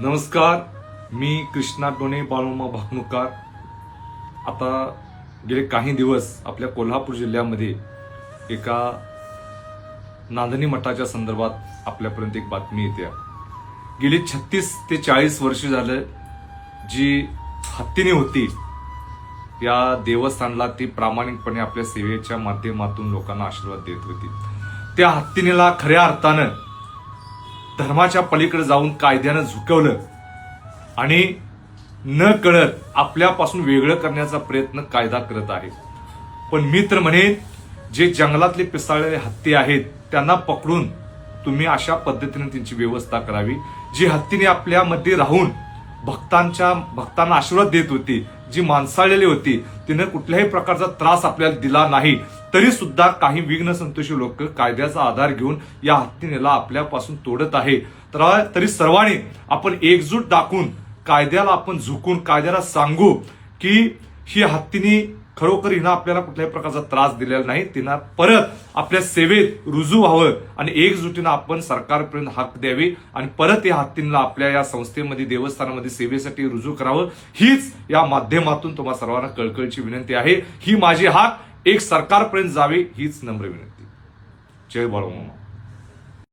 नमस्कार मी कृष्णा डोणे बाळुमा भाकणुकार आता गेले काही दिवस आपल्या कोल्हापूर जिल्ह्यामध्ये एका नांदणी मठाच्या संदर्भात आपल्यापर्यंत एक बातमी येते. गेली छत्तीस ते चाळीस वर्ष झालं जी हत्तीने होती. या देवस्थानला ती प्रामाणिकपणे आपल्या सेवेच्या माध्यमातून लोकांना आशीर्वाद देत होती. त्या हत्तीनेला खऱ्या अर्थानं धर्माच्या पलीकडे जाऊन कायद्यानं झुकवलं आणि न कळत आपल्यापासून वेगळं करण्याचा प्रयत्न कायदा करत आहे. पण मी तर म्हणेन जे जंगलातले पिसाळलेले हत्ती आहेत त्यांना पकडून तुम्ही अशा पद्धतीने त्यांची व्यवस्था करावी. जी हत्तीने आपल्यामध्ये राहून भक्तांच्या भक्तांना आशीर्वाद देत होती जी माणसाळलेली होती तिनं कुठल्याही प्रकारचा त्रास आपल्याला दिला नाही. तरी सुद्धा काही विघ्न संतोषी लोक कायद्याचा आधार घेऊन या हत्तीनेला आपल्यापासून तोडत आहे. तर तरी सर्वांनी आपण एकजूट दाखवून कायद्याला आपण झुकून कायद्याला सांगू की ही हत्तीने खरोखर हिनं आपल्याला कुठल्याही प्रकारचा त्रास दिलेला नाही. तिनं परत आपल्या सेवेत रुजू व्हावं आणि एकजुटीनं आपण सरकारपर्यंत हक द्यावी आणि परत या हत्तींना आपल्या या संस्थेमध्ये देवस्थानामध्ये सेवेसाठी रुजू करावं. हीच या माध्यमातून तुम्हा सर्वांना कळकळीची विनंती आहे. ही माझी हाक. एक सरकारपर्यंत जावे हीच नम्र विनंती. जय बाळूमामा